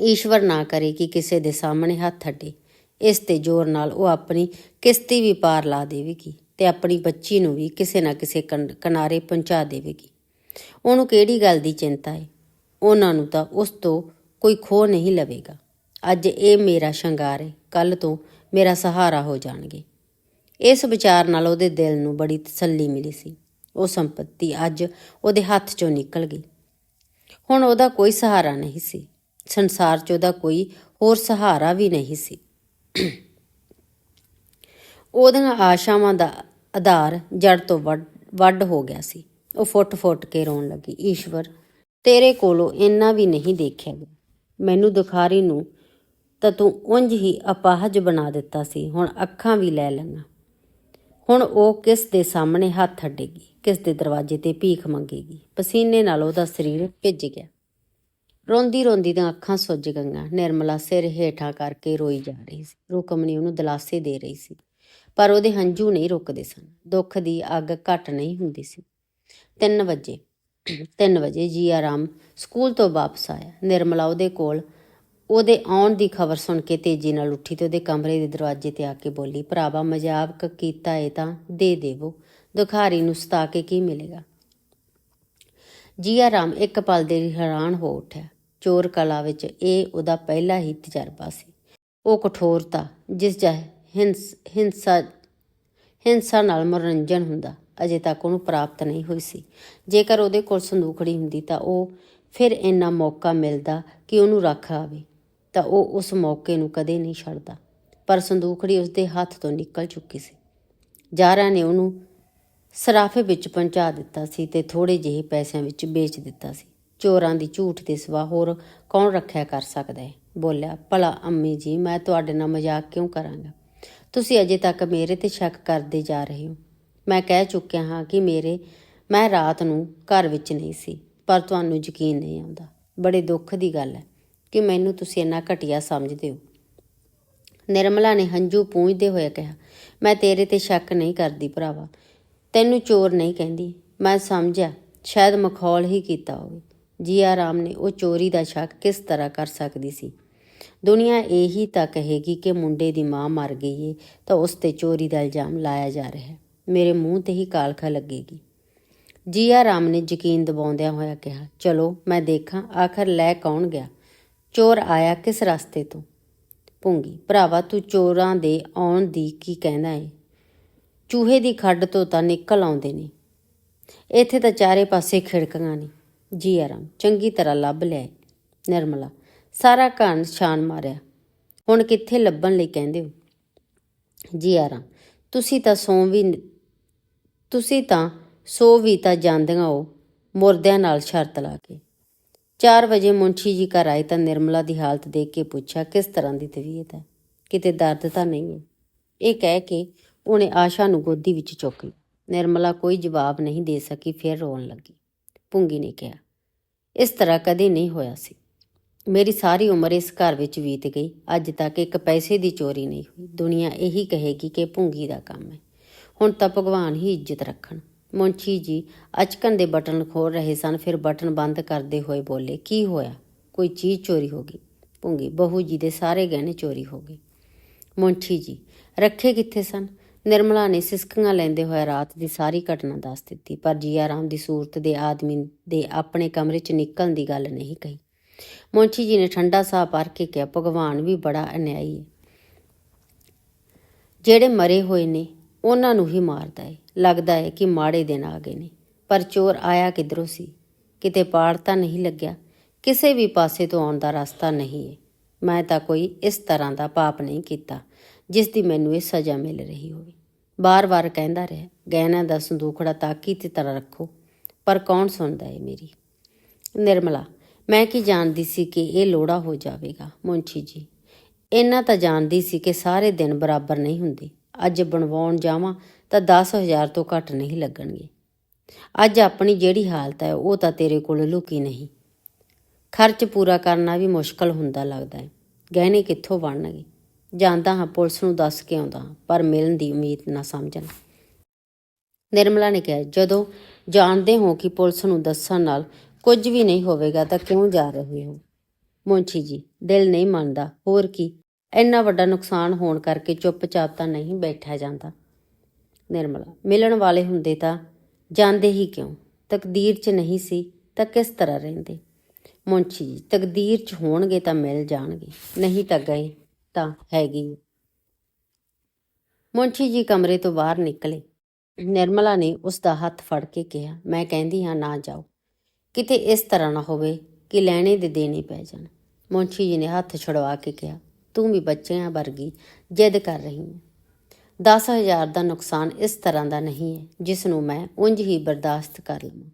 ਈਸ਼ਵਰ ਨਾ ਕਰੇ ਕਿ ਕਿਸੇ ਦੇ ਸਾਹਮਣੇ ਹੱਥ ਅੱਡੇ। ਇਸ ਤੇ ਜ਼ੋਰ ਨਾਲ ਉਹ ਆਪਣੀ ਕਿਸ਼ਤੀ ਵੀ ਪਾਰ ਲਾ ਦੇਵੇਗੀ ਤੇ ਆਪਣੀ ਬੱਚੀ ਨੂੰ ਵੀ ਕਿਸੇ ਨਾ ਕਿਸੇ ਕਨ- ਕਿਨਾਰੇ ਪਹੁੰਚਾ ਦੇਵੇਗੀ। ਉਹਨੂੰ ਕਿਹੜੀ ਗੱਲ ਦੀ ਚਿੰਤਾ ਹੈ ਉਹਨਾਂ ਨੂੰ ਤਾਂ ਉਸ ਤੋਂ ਕੋਈ ਖੋ ਨਹੀਂ ਲਵੇਗਾ। ਅੱਜ ਇਹ ਮੇਰਾ ਸ਼ਿੰਗਾਰ ਹੈ ਕੱਲ ਤੋਂ ਮੇਰਾ ਸਹਾਰਾ ਹੋ ਜਾਣਗੇ। ਇਸ ਵਿਚਾਰ ਨਾਲ ਉਹਦੇ ਦਿਲ ਨੂੰ ਬੜੀ ਤਸੱਲੀ ਮਿਲੀ ਸੀ। ਉਹ ਸੰਪਤੀ ਅੱਜ ਉਹਦੇ ਹੱਥ ਚੋਂ ਨਿਕਲ ਗਈ। ਹੁਣ ਉਹਦਾ ਕੋਈ ਸਹਾਰਾ ਨਹੀਂ ਸੀ। ਸੰਸਾਰ 'ਚ ਉਹਦਾ ਕੋਈ ਹੋਰ ਸਹਾਰਾ ਵੀ ਨਹੀਂ ਸੀ। ਉਹਦੀਆਂ ਆਸ਼ਾਵਾਂ ਦਾ ਆਧਾਰ ਜੜ ਤੋਂ ਵੱਡ ਵੱਡ ਹੋ ਗਿਆ ਸੀ। ਉਹ ਫੁੱਟ-ਫੁੱਟ ਕੇ ਰੋਣ ਲੱਗੀ, ਈਸ਼ਵਰ, ਤੇਰੇ ਕੋਲੋਂ ਇੰਨਾ ਵੀ ਨਹੀਂ ਦੇਖਿਆ ਗਿਆ। ਮੈਨੂੰ ਦੁਖਾਰੀ ਨੂੰ ਤਾਂ ਤੂੰ ਉਂਝ ਹੀ ਅਪਾਹਜ ਬਣਾ ਦਿੱਤਾ ਸੀ। ਹੁਣ ਅੱਖਾਂ ਵੀ ਲੈ ਲਈਆਂ ਹੁਣ ਉਹ ਕਿਸ ਦੇ ਸਾਹਮਣੇ ਹੱਥ ਅੱਡੇਗੀ, ਕਿਸ ਦੇ ਦਰਵਾਜ਼ੇ ਤੇ ਭੀਖ ਮੰਗੇਗੀ। ਪਸੀਨੇ ਨਾਲ ਉਹਦਾ ਸਰੀਰ ਭਿੱਜ ਗਿਆ। ਰੋਂਦੀ ਰੋਂਦੀ ਦੀਆਂ ਅੱਖਾਂ ਸੁੱਜ ਗਈਆਂ। ਨਿਰਮਲਾ ਸਿਰ ਹੇਠਾਂ ਕਰਕੇ ਰੋਈ ਜਾ ਰਹੀ ਸੀ। ਰੁਕਮਣੀ ਉਹਨੂੰ ਦਲਾਸੇ ਦੇ ਰਹੀ ਸੀ। ਪਰ ਉਹਦੇ ਹੰਝੂ ਨਹੀਂ ਰੁਕਦੇ ਸਨ। ਦੁੱਖ ਦੀ ਅੱਗ ਘਟ ਨਹੀਂ ਹੁੰਦੀ ਸੀ। 3 ਵਜੇ 3 ਵਜੇ ਜੀ ਆਰਾਮ ਸਕੂਲ ਤੋਂ ਵਾਪਸ ਆਇਆ। ਨਿਰਮਲਾ ਉਹਦੇ ਕੋਲ, ਉਹਦੇ ਆਉਣ ਦੀ ਖਬਰ ਸੁਣ ਕੇ ਤੇਜ਼ੀ ਨਾਲ ਉੱਠੀ ਤੇ ਉਹਦੇ ਕਮਰੇ ਦੇ ਦਰਵਾਜ਼ੇ ਤੇ ਆ ਕੇ ਬੋਲੀ, ਭਰਾਵਾ, ਮਜ਼ਾਕ ਕੀਤਾ ਏ ਤਾਂ ਦੇ ਦੇਵੋ। ਦੁਖਾਰੀ ਨੂੰ ਸਤਾ ਕੇ ਕੀ ਮਿਲੇਗਾ? ਜੀਆ ਰਾਮ ਇੱਕ ਪਲ ਦੇ ਲਈ ਹੈਰਾਨ ਹੋ ਉੱਠਿਆ। ਚੋਰ ਕਲਾ ਵਿੱਚ ਇਹ ਉਹਦਾ ਪਹਿਲਾ ਹੀ ਤਜਰਬਾ ਸੀ। ਉਹ ਕਠੋਰਤਾ, ਜਿਸ ਜਾ ਹਿੰਸ, ਹਿੰਸਾ ਹਿੰਸਾ ਨਾਲ ਮਨੋਰੰਜਨ ਹੁੰਦਾ, ਅਜੇ ਤੱਕ ਉਹਨੂੰ ਪ੍ਰਾਪਤ ਨਹੀਂ ਹੋਈ ਸੀ। ਜੇਕਰ ਉਹਦੇ ਕੋਲ ਸੰਦੂਖੜੀ ਹੁੰਦੀ ਤਾਂ ਉਹ ਫਿਰ ਇੰਨਾ ਮੌਕਾ ਮਿਲਦਾ ਕਿ ਉਹਨੂੰ ਰੱਖ ਆਵੇ, ਤਾਂ ਉਹ ਉਸ ਮੌਕੇ ਨੂੰ ਕਦੇ ਨਹੀਂ ਛੱਡਦਾ। ਪਰ ਸੰਦੂਖੜੀ ਉਸਦੇ ਹੱਥ ਤੋਂ ਨਿਕਲ ਚੁੱਕੀ ਸੀ। ਜਾਰਾ ਨੇ ਉਹਨੂੰ ਸਰਾਫੇ ਵਿੱਚ ਪਹੁੰਚਾ ਦਿੱਤਾ ਸੀ ਤੇ ਥੋੜੇ ਜਿਹੇ ਪੈਸਿਆਂ ਵਿੱਚ ਵੇਚ ਦਿੱਤਾ ਸੀ। ਚੋਰਾਂ ਦੀ ਝੂਠ ਦੇ ਸਿਵਾ ਹੋਰ ਕੌਣ ਰੱਖਿਆ ਕਰ ਸਕਦਾ ਹੈ? ਬੋਲਿਆ, ਭਲਾ ਅੰਮੀ ਜੀ, ਮੈਂ ਤੁਹਾਡੇ ਨਾਲ ਮਜ਼ਾਕ ਕਿਉਂ ਕਰਾਂਗਾ? ਤੁਸੀਂ ਅਜੇ ਤੱਕ ਮੇਰੇ ਤੇ ਸ਼ੱਕ ਕਰਦੇ ਜਾ ਰਹੇ ਹੋ। ਮੈਂ ਕਹਿ ਚੁੱਕਿਆ ਹਾਂ ਕਿ ਮੇਰੇ, ਮੈਂ ਰਾਤ ਨੂੰ ਘਰ ਵਿੱਚ ਨਹੀਂ ਸੀ, ਪਰ ਤੁਹਾਨੂੰ ਯਕੀਨ ਨਹੀਂ ਆਉਂਦਾ। ਬੜੇ ਦੁੱਖ ਦੀ ਗੱਲ ਹੈ ਕਿ ਮੈਨੂੰ ਤੁਸੀਂ ਇੰਨਾ ਘਟੀਆ ਸਮਝਦੇ ਹੋ। ਨਿਰਮਲਾ ਨੇ ਹੰਝੂ ਪੂੰਝਦੇ ਹੋਏ ਕਿਹਾ, ਮੈਂ ਤੇਰੇ ਤੇ ਸ਼ੱਕ ਨਹੀਂ ਕਰਦੀ ਭਰਾਵਾ। ਤੈਨੂੰ ਚੋਰ ਨਹੀਂ ਕਹਿੰਦੀ। ਮੈਂ ਸਮਝਿਆ, ਸ਼ਾਇਦ ਮਖੌਲ ਹੀ ਕੀਤਾ ਹੋਵੇ। ਜੀਆ ਰਾਮ ਨੇ ਉਹ ਚੋਰੀ ਦਾ ਸ਼ੱਕ ਕਿਸ ਤਰ੍ਹਾਂ ਕਰ ਸਕਦੀ ਸੀ? ਦੁਨੀਆ ਇਹੀ ਤਾਂ ਕਹੇਗੀ ਕਿ ਮੁੰਡੇ ਦੀ ਮਾਂ ਮਰ ਗਈ ਏ, ਤਾਂ ਉਸ ਤੇ ਚੋਰੀ ਦਾ ਇਲਜ਼ਾਮ ਲਾਇਆ ਜਾ ਰਿਹਾ ਹੈ। ਮੇਰੇ ਮੂੰਹ ਤੇ ਹੀ ਕਾਲਖਾ ਲੱਗੇਗੀ। ਜੀਆ ਰਾਮ ਨੇ ਯਕੀਨ ਦਿਵਾਉਂਦਿਆਂ ਹੋਇਆ ਕਿਹਾ, ਚਲੋ, ਮੈਂ ਦੇਖਾਂ, ਆਖਰ ਲੈ ਕੌਣ ਗਿਆ? ਚੋਰ ਆਇਆ ਕਿਸ ਰਸਤੇ ਤੋਂ? ਭੁੰਗੀ, ਭਰਾਵਾ, ਤੂੰ ਚੋਰਾਂ ਦੇ ਆਉਣ ਦੀ ਕੀ ਕਹਿੰਦਾ ਏ? ਚੂਹੇ ਦੀ ਖੱਡ ਤੋਂ ਤਾਂ ਨਿਕਲ ਆਉਂਦੇ ਨੇ। ਇੱਥੇ ਤਾਂ ਚਾਰੇ ਪਾਸੇ ਖਿੜਕਾਂ ਨੇ। ਜੀ ਆਰਾਮ ਚੰਗੀ ਤਰ੍ਹਾਂ ਲੱਭ ਲਿਆ ਨਿਰਮਲਾ। ਸਾਰਾ ਘਰ ਛਾਨ ਮਾਰਿਆ। ਹੁਣ ਕਿੱਥੇ ਲੱਭਣ ਲਈ ਕਹਿੰਦੇ ਹੋ? ਜੀ ਆਰਾਮ ਤੁਸੀਂ ਤਾਂ ਸੌਂ ਵੀ ਤੁਸੀਂ ਤਾਂ ਸੋ ਵੀ ਤਾਂ ਜਾਂਦੀਆਂ ਹੋ ਮੁਰਦਿਆਂ ਨਾਲ ਸ਼ਰਤ ਲਾ ਕੇ। 4 ਵਜੇ ਮੁੰਸ਼ੀ ਜੀ ਘਰ ਆਏ ਤਾਂ ਨਿਰਮਲਾ ਦੀ ਹਾਲਤ ਦੇਖ ਕੇ ਪੁੱਛਿਆ, ਕਿਸ ਤਰ੍ਹਾਂ ਦੀ ਤਬੀਅਤ ਹੈ? ਕਿਤੇ ਦਰਦ ਤਾਂ ਨਹੀਂ ਹੈ? ਇਹ ਕਹਿ ਕੇ ਉਹਨੇ ਆਸ਼ਾ ਨੂੰ ਗੋਦੀ ਵਿੱਚ ਚੁੱਕ ਲਿਆ। ਨਿਰਮਲਾ ਕੋਈ ਜਵਾਬ ਨਹੀਂ ਦੇ ਸਕੀ, ਫਿਰ ਰੋਣ ਲੱਗੀ। ਭੁੰਗੀ ਨੇ ਕਿਹਾ, ਇਸ ਤਰ੍ਹਾਂ ਕਦੇ ਨਹੀਂ ਹੋਇਆ ਸੀ। ਮੇਰੀ ਸਾਰੀ ਉਮਰ ਇਸ ਘਰ ਵਿੱਚ ਬੀਤ ਗਈ। ਅੱਜ ਤੱਕ ਇੱਕ ਪੈਸੇ ਦੀ ਚੋਰੀ ਨਹੀਂ ਹੋਈ। ਦੁਨੀਆ ਇਹੀ ਕਹੇਗੀ ਕਿ ਭੁੰਗੀ ਦਾ ਕੰਮ ਹੈ। ਹੁਣ ਤਾਂ ਭਗਵਾਨ ਹੀ ਇੱਜ਼ਤ ਰੱਖਣ। ਮੁੰਸ਼ੀ ਜੀ, ਅਚਕਨ ਦੇ ਬਟਨ ਖੋਲ ਰਹੇ ਸਨ, ਫਿਰ ਬਟਨ ਬੰਦ ਕਰਦੇ ਹੋਏ ਬੋਲੇ, ਕੀ ਹੋਇਆ? ਕੋਈ ਚੀਜ਼ ਚੋਰੀ ਹੋ ਗਈ? ਭੁੰਗੀ ਬਹੂ ਜੀ ਦੇ ਸਾਰੇ ਗਹਿਣੇ ਚੋਰੀ ਹੋ ਗਏ। ਮੁੰਸ਼ੀ ਜੀ, ਰੱਖੇ ਕਿੱਥੇ ਸਨ? ਨਿਰਮਲਾ ਨੇ ਸਿਸਕੀਆਂ ਲੈਂਦੇ ਹੋਏ ਰਾਤ ਦੀ ਸਾਰੀ ਘਟਨਾ ਦੱਸ ਦਿੱਤੀ, ਪਰ ਜੀਆ ਰਾਮ ਦੀ ਸੂਰਤ ਦੇ ਆਦਮੀ ਦੇ ਆਪਣੇ ਕਮਰੇ 'ਚ ਨਿਕਲਣ ਦੀ ਗੱਲ ਨਹੀਂ ਕਹੀ। ਮੁੰਸ਼ੀ ਜੀ ਨੇ ਠੰਡਾ ਸਾਹ ਭਰ ਕੇ ਕਿਹਾ, ਭਗਵਾਨ ਵੀ ਬੜਾ ਅਨਿਆਈ ਹੈ ਜਿਹੜੇ ਮਰੇ ਹੋਏ ਨੇ, ਉਹਨਾਂ ਨੂੰ ਹੀ ਮਾਰਦਾ ਹੈ ਲੱਗਦਾ ਹੈ ਕਿ ਮਾੜੇ ਦਿਨ ਆ ਗਏ ਨੇ। ਪਰ ਚੋਰ ਆਇਆ ਕਿਧਰੋਂ ਸੀ? ਕਿਤੇ ਪਾੜ ਤਾਂ ਨਹੀਂ ਲੱਗਿਆ? ਕਿਸੇ ਵੀ ਪਾਸੇ ਤੋਂ ਆਉਣ ਦਾ ਰਸਤਾ ਨਹੀਂ ਹੈ ਮੈਂ ਤਾਂ ਕੋਈ ਇਸ ਤਰ੍ਹਾਂ ਦਾ ਪਾਪ ਨਹੀਂ ਕੀਤਾ। ਜਿਸ ਦੀ ਮੈਨੂੰ ਇਹ ਸਜ਼ਾ ਮਿਲ ਰਹੀ ਹੋਵੇ। ਬਾਰ-ਬਾਰ ਕਹਿੰਦਾ ਰਿਹਾ, ਗਹਿਣਾ ਦਾ ਸੰਦੂਖੜਾ ਤਾਕੀ ਤੇ ਤਰ੍ਹਾਂ ਰੱਖੋ, ਪਰ ਕੌਣ ਸੁਣਦਾ ਏ ਮੇਰੀ? ਨਿਰਮਲਾ, ਮੈਂ ਕੀ ਜਾਣਦੀ ਸੀ ਕਿ ਇਹ ਲੋੜਾ ਹੋ ਜਾਵੇਗਾ? ਮੁੰਸ਼ੀ ਜੀ ਇਹਨਾਂ ਤਾਂ ਜਾਣਦੀ ਸੀ ਕਿ ਸਾਰੇ ਦਿਨ ਬਰਾਬਰ ਨਹੀਂ ਹੁੰਦੇ। ਅੱਜ ਬਣਵਾਉਣ ਜਾਵਾਂ ਤਾਂ 10000 ਤੋਂ ਘੱਟ ਨਹੀਂ ਲੱਗਣਗੇ। ਅੱਜ ਆਪਣੀ ਜਿਹੜੀ ਹਾਲਤ ਹੈ, ਉਹ ਤਾਂ ਤੇਰੇ ਕੋਲ ਲੁਕੀ ਨਹੀਂ। ਖਰਚ ਪੂਰਾ ਕਰਨਾ ਵੀ ਮੁਸ਼ਕਲ ਹੁੰਦਾ ਲੱਗਦਾ ਹੈ ਗਹਿਣੇ ਕਿੱਥੋਂ ਬਣਨਗੇ? ਜਾਂਦਾ ਹਾਂ ਪੁਲਿਸ ਨੂੰ ਦੱਸ ਕੇ ਆਉਂਦਾ ਹਾਂ, ਪਰ ਮਿਲਣ ਦੀ ਉਮੀਦ ਨਾ ਸਮਝਣ। ਨਿਰਮਲਾ ਨੇ ਕਿਹਾ ਜਦੋਂ ਜਾਣਦੇ ਹੋ ਕਿ ਪੁਲਿਸ ਨੂੰ ਦੱਸਣ ਨਾਲ ਕੁਝ ਵੀ ਨਹੀਂ ਹੋਵੇਗਾ ਤਾਂ ਕਿਉਂ ਜਾ ਰਹੇ ਹੋ? ਮੁੰਸ਼ੀ ਜੀ ਦਿਲ ਨਹੀਂ ਮੰਨਦਾ। ਹੋਰ ਕੀ? ਇੰਨਾ ਵੱਡਾ ਨੁਕਸਾਨ ਹੋਣ ਕਰਕੇ ਚੁੱਪਚਾਪ ਤਾਂ ਨਹੀਂ ਬੈਠਿਆ ਜਾਂਦਾ। ਨਿਰਮਲਾ ਮਿਲਣ ਵਾਲੇ ਹੁੰਦੇ ਤਾਂ ਜਾਂਦੇ ਹੀ ਕਿਉਂ? ਤਕਦੀਰ 'ਚ ਨਹੀਂ ਸੀ ਤਾਂ ਕਿਸ ਤਰ੍ਹਾਂ ਰਹਿੰਦੇ? ਮੁੰਸ਼ੀ ਜੀ ਤਕਦੀਰ 'ਚ ਹੋਣਗੇ ਤਾਂ ਮਿਲ ਜਾਣਗੇ ਨਹੀਂ ਤਾਂ ਗਏ ਤਾਂ ਹੈਗੀ। ਮੁੰਸ਼ੀ ਜੀ ਕਮਰੇ ਤੋਂ ਬਾਹਰ ਨਿਕਲੇ। ਨਿਰਮਲਾ ਨੇ ਉਸ ਦਾ ਹੱਥ ਫੜ ਕੇ ਕਿਹਾ, ਮੈਂ ਕਹਿੰਦੀ ਹਾਂ, ਨਾ ਜਾਓ। ਕਿਤੇ ਇਸ ਤਰ੍ਹਾਂ ਨਾ ਹੋਵੇ ਕਿ ਲੈਣੇ ਦੇ ਦੇਣੇ ਪੈ ਜਾਣ। ਮੁੰਸ਼ੀ ਜੀ ਨੇ ਹੱਥ ਛੁਡਵਾ ਕੇ ਕਿਹਾ, ਤੂੰ ਵੀ ਬੱਚਿਆਂ ਵਰਗੀ ਜਿੱਦ ਕਰ ਰਹੀ ਹੈ 10000 ਦਾ ਨੁਕਸਾਨ ਇਸ ਤਰ੍ਹਾਂ ਦਾ ਨਹੀਂ ਹੈ, ਜਿਸ ਨੂੰ ਮੈਂ ਉਂਝ ਹੀ ਬਰਦਾਸ਼ਤ ਕਰ ਲਵਾਂ।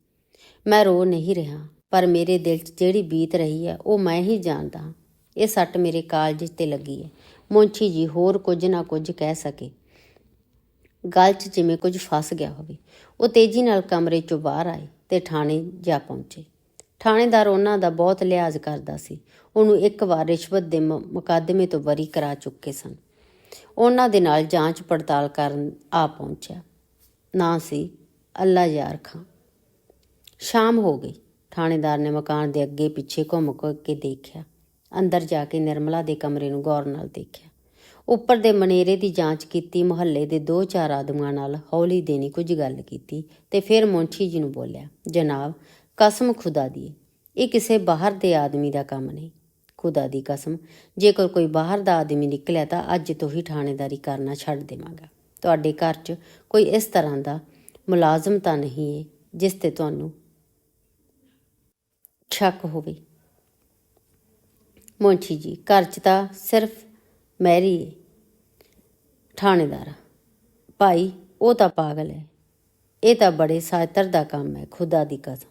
ਮੈਂ ਰੋ ਨਹੀਂ ਰਿਹਾ, ਪਰ ਮੇਰੇ ਦਿਲ 'ਚ ਜਿਹੜੀ ਬੀਤ ਰਹੀ ਹੈ, ਉਹ ਮੈਂ ਹੀ ਜਾਣਦਾ ਹਾਂ। ਇਹ ਸੱਟ ਮੇਰੇ ਕਾਲਜ ਤੇ ਲੱਗੀ ਹੈ। ਮੁੰਸ਼ੀ ਜੀ ਹੋਰ ਕੁਝ ਨਾ ਕੁਝ ਕਹਿ ਸਕੇ। ਗਲ 'ਚ ਜਿਵੇਂ ਕੁਝ ਫਸ ਗਿਆ ਹੋਵੇ। ਉਹ ਤੇਜ਼ੀ ਨਾਲ ਕਮਰੇ 'ਚੋਂ ਬਾਹਰ ਆਏ ਤੇ ਥਾਣੇ ਜਾ ਪਹੁੰਚੇ। ਥਾਣੇਦਾਰ ਉਹਨਾਂ ਦਾ ਬਹੁਤ ਲਿਹਾਜ਼ ਕਰਦਾ ਸੀ। ਉਹਨੂੰ ਇੱਕ ਵਾਰ ਰਿਸ਼ਵਤ ਦੇ ਮ- ਮੁਕੱਦਮੇ ਤੋਂ ਬਰੀ ਕਰਾ ਚੁੱਕੇ ਸਨ। ਉਹਨਾਂ ਦੇ ਨਾਲ ਜਾਂਚ ਪੜਤਾਲ ਕਰਨ ਆ ਪਹੁੰਚਿਆ। ਨਾਂ ਸੀ ਅੱਲਾ ਯਾਰ ਖਾਂ। ਸ਼ਾਮ ਹੋ ਗਈ। ਥਾਣੇਦਾਰ ਨੇ ਮਕਾਨ ਦੇ ਅੱਗੇ ਪਿੱਛੇ ਘੁੰਮ ਘੁੰਮ ਕੇ ਦੇਖਿਆ। ਅੰਦਰ ਜਾ ਕੇ ਨਿਰਮਲਾ ਦੇ ਕਮਰੇ ਨੂੰ ਗੌਰ ਨਾਲ ਦੇਖਿਆ। ਉੱਪਰ ਦੇ ਮਨੇਰੇ ਦੀ ਜਾਂਚ ਕੀਤੀ, ਮੁਹੱਲੇ ਦੇ ਦੋ ਚਾਰ ਆਦਮੀਆਂ ਨਾਲ ਹੌਲੀ ਦੇਣੀ ਕੁਝ ਗੱਲ ਕੀਤੀ ਤੇ ਫਿਰ ਮੁੰਸ਼ੀ ਜੀ ਨੂੰ ਬੋਲਿਆ, ਜਨਾਬ, ਕਸਮ ਖੁਦਾ ਦੀ ਇਹ ਕਿਸੇ ਬਾਹਰ ਦੇ ਆਦਮੀ ਦਾ ਕੰਮ ਨਹੀਂ। ਖੁਦਾ ਦੀ ਕਸਮ, ਜੇਕਰ ਕੋਈ ਬਾਹਰ ਦਾ ਆਦਮੀ ਨਿਕਲਿਆ ਤਾਂ ਅੱਜ ਤੋਂ ਹੀ ਥਾਣੇਦਾਰੀ ਕਰਨਾ ਛੱਡ ਦੇਵਾਂਗਾ। ਤੁਹਾਡੇ ਘਰ 'ਚ ਕੋਈ ਇਸ ਤਰ੍ਹਾਂ ਦਾ ਮੁਲਾਜ਼ਮ ਤਾਂ ਨਹੀਂ ਹੈ ਜਿਸ ਤੇ ਤੁਹਾਨੂੰ ਸ਼ੱਕ ਹੋਵੇ। ਮੁੰਸ਼ੀ ਜੀ, ਘਰ 'ਚ ਤਾਂ ਸਿਰਫ ਮੈਰੀ ਏ ਥਾਣੇਦਾਰ ਭਾਈ, ਉਹ ਤਾਂ ਪਾਗਲ ਹੈ ਇਹ ਤਾਂ ਬੜੇ ਸਾਤਰ ਦਾ ਕੰਮ ਹੈ ਖੁਦਾ ਦੀ ਕਸਮ।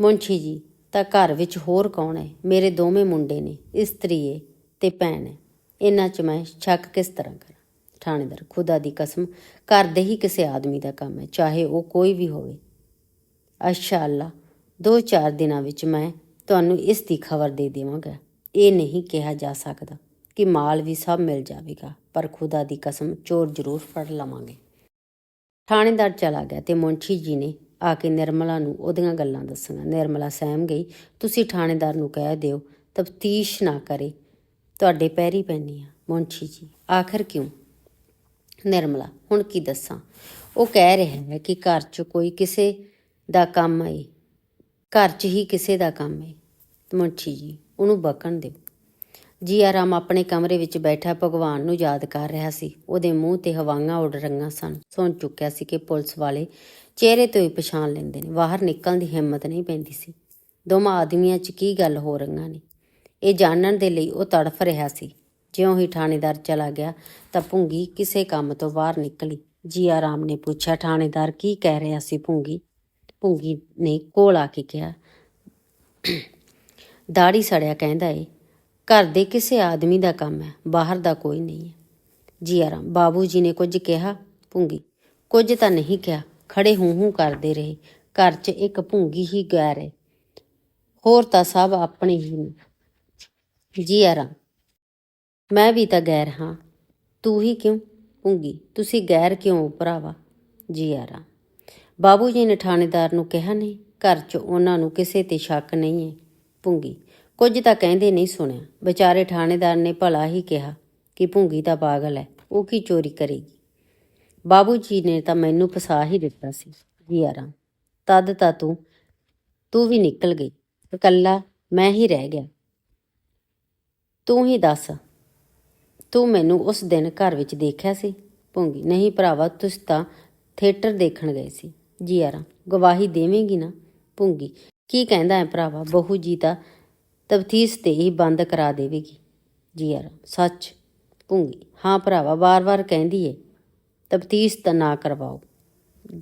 ਮੁੰਸ਼ੀ ਜੀ, ਤਾਂ ਘਰ ਵਿੱਚ ਹੋਰ ਕੌਣ ਹੈ ਮੇਰੇ ਦੋਵੇਂ ਮੁੰਡੇ ਨੇ, ਇਸਤਰੀ ਏ ਤੇ ਭੈਣ ਹੈ ਇਹਨਾਂ 'ਚ ਮੈਂ ਸ਼ੱਕ ਕਿਸ ਤਰ੍ਹਾਂ ਕਰਾਂ? ਥਾਣੇਦਾਰ ਖੁਦਾ ਦੀ ਕਸਮ, ਘਰ ਦੇ ਹੀ ਕਿਸੇ ਆਦਮੀ ਦਾ ਕੰਮ ਹੈ ਚਾਹੇ ਉਹ ਕੋਈ ਵੀ ਹੋਵੇ। ਅੱਛਾ ਅੱਲਾ, ਦੋ ਚਾਰ ਦਿਨਾਂ ਵਿੱਚ ਮੈਂ ਤੁਹਾਨੂੰ ਇਸ ਦੀ ਖਬਰ ਦੇ ਦੇਵਾਂਗਾ। ਇਹ ਨਹੀਂ ਕਿਹਾ ਜਾ ਸਕਦਾ ਕਿ ਮਾਲ ਵੀ ਸਭ ਮਿਲ ਜਾਵੇਗਾ, ਪਰ ਖੁਦਾ ਦੀ ਕਸਮ ਚੋਰ ਜ਼ਰੂਰ ਫੜ ਲਵਾਂਗੇ। ਥਾਣੇਦਾਰ ਚਲਾ ਗਿਆ ਤੇ ਮੁੰਸ਼ੀ ਜੀ ਨੇ ਆ ਕੇ ਨਿਰਮਲਾ ਨੂੰ ਉਹਦੀਆਂ ਗੱਲਾਂ ਦੱਸੀਆਂ। ਨਿਰਮਲਾ ਸਹਿਮ ਗਈ, ਤੁਸੀਂ ਥਾਣੇਦਾਰ ਨੂੰ ਕਹਿ ਦਿਓ, ਤਫਤੀਸ਼ ਨਾ ਕਰੇ। ਤੁਹਾਡੇ ਪੈਰੀ ਪੈਣੀ ਆ ਮੁੰਸ਼ੀ ਜੀ। ਆਖਰ ਕਿਉਂ? ਨਿਰਮਲਾ, ਹੁਣ ਕੀ ਦੱਸਾਂ? ਉਹ ਕਹਿ ਰਿਹਾ ਹੈ ਕਿ ਘਰ 'ਚ ਕੋਈ ਕਿਸੇ ਦਾ ਕੰਮ ਹੈ ਘਰ 'ਚ ਹੀ ਕਿਸੇ ਦਾ ਕੰਮ ਹੈ ਮੁੰਸ਼ੀ ਜੀ, ਉਹਨੂੰ ਬਕਣ ਦਿਓ। ਜੀਆ ਰਾਮ ਆਪਣੇ ਕਮਰੇ ਵਿੱਚ ਬੈਠਾ ਭਗਵਾਨ ਨੂੰ ਯਾਦ ਕਰ ਰਿਹਾ ਸੀ। ਉਹਦੇ ਮੂੰਹ ਤੇ ਹਵਾਵਾਂ ਉੱਡ ਰਹੀਆਂ ਸਨ। ਸੁਣ ਚੁੱਕਿਆ ਸੀ ਕਿ ਪੁਲਿਸ ਵਾਲੇ ਚਿਹਰੇ ਤੋਂ ਹੀ ਪਛਾਣ ਲੈਂਦੇ ਨੇ। ਬਾਹਰ ਨਿਕਲਣ ਦੀ ਹਿੰਮਤ ਨਹੀਂ ਪੈਂਦੀ ਸੀ। ਦੋਵਾਂ ਆਦਮੀਆਂ 'ਚ ਕੀ ਗੱਲ ਹੋ ਰਹੀਆਂ ਨੇ? ਇਹ ਜਾਣਨ ਦੇ ਲਈ ਉਹ ਤੜਫ ਰਿਹਾ ਸੀ। ਜਿਉਂ ਹੀ ਥਾਣੇਦਾਰ ਚਲਾ ਗਿਆ, ਤਾਂ ਭੁੰਗੀ ਕਿਸੇ ਕੰਮ ਤੋਂ ਬਾਹਰ ਨਿਕਲੀ। ਜੀਆ ਰਾਮ ਨੇ ਪੁੱਛਿਆ, ਥਾਣੇਦਾਰ, ਕੀ ਕਹਿ ਰਿਹਾ ਸੀ ਭੁੰਗੀ? ਭੁੰਗੀ ਨੇ ਕੋਲ ਆ ਕੇ ਕਿਹਾ ਦਾੜੀ ਸੜਿਆ ਕਹਿੰਦਾ ਏ, ਘਰ ਦੇ ਕਿਸੇ ਆਦਮੀ ਦਾ ਕੰਮ ਹੈ, ਬਾਹਰ ਦਾ ਕੋਈ ਨਹੀਂ ਹੈ। ਜੀ ਆਰਾਮ, ਬਾਬੂ ਜੀ ਨੇ ਕੁਝ ਕਿਹਾ, ਭੁੰਗੀ। ਕੁਝ ਤਾਂ ਨਹੀਂ ਕਿਹਾ ਖੜੇ ਹੂੰ ਹੂੰ ਕਰਦੇ ਰਹੇ, ਘਰ 'ਚ ਇੱਕ ਭੁੰਗੀ ਹੀ ਗੈਰ ਹੈ। ਹੋਰ ਤਾਂ ਸਭ ਆਪਣੇ ਹੀ ਨੇ। ਜੀ ਆਰਾਮ, ਮੈਂ ਵੀ ਤਾਂ ਗੈਰ ਹਾਂ। ਤੂੰ ਹੀ ਕਿਉਂ? ਭੁੰਗੀ, ਤੁਸੀਂ ਗੈਰ ਕਿਉਂ ਭਰਾਵਾ? ਜੀ ਆਰਾਮ। ਬਾਬੂ ਜੀ ਨੇ ਥਾਣੇਦਾਰ ਨੂੰ ਕਿਹਾ ਨਹੀਂ, ਘਰ 'ਚ ਉਹਨਾਂ ਨੂੰ ਕਿਸੇ ਤੇ ਸ਼ੱਕ ਨਹੀਂ ਹੈ। ਭੁੰਗੀ। ਕੁਝ ਤਾਂ ਕਹਿੰਦੇ ਨਹੀਂ ਸੁਣਿਆ। ਵਿਚਾਰੇ ਥਾਣੇਦਾਰ ਨੇ ਭਲਾ ਹੀ ਕਿਹਾ ਕਿ ਭੁੰਗੀ ਤਾਂ ਪਾਗਲ ਹੈ, ਉਹ ਕੀ ਚੋਰੀ ਕਰੇਗੀ? ਬਾਬੂ ਜੀ ਨੇ ਤਾਂ ਮੈਨੂੰ ਫਸਾ ਹੀ ਦਿੱਤਾ ਸੀ। ਜੀਆ ਰਾਮ ਤਦ ਤਾਂ ਤੂੰ ਤੂੰ ਵੀ ਨਿਕਲ ਗਈ। ਇਕੱਲਾ ਮੈਂ ਹੀ ਰਹਿ ਗਿਆ। ਤੂੰ ਹੀ ਦੱਸ। ਤੂੰ ਮੈਨੂੰ ਉਸ ਦਿਨ ਘਰ ਵਿੱਚ ਦੇਖਿਆ ਸੀ? ਭੁੰਗੀ। ਨਹੀਂ ਭਰਾਵਾ, ਤੁਸੀਂ ਤਾਂ ਥੀਏਟਰ ਦੇਖਣ ਗਏ ਸੀ। ਜੀ ਰਾਮ ਗਵਾਹੀ ਦੇਵੇਂਗੀ ਨਾ? ਭੁੰਗੀ। ਕੀ ਕਹਿੰਦਾ ਹੈ ਭਰਾਵਾ? ਬਹੂ ਜੀ ਤਾਂ ਤਫਤੀਸ਼ ਤੇ ਹੀ ਬੰਦ ਕਰਾ ਦੇਵੇਗੀ। ਜੀਆ ਰਾਮ ਸੱਚ ਭੂੰਗੀ ਹਾਂ ਭਰਾਵਾ, ਵਾਰ-ਵਾਰ ਕਹਿੰਦੀ ਏ, ਤਫਤੀਸ਼ ਤਾਂ ਨਾ ਕਰਵਾਓ।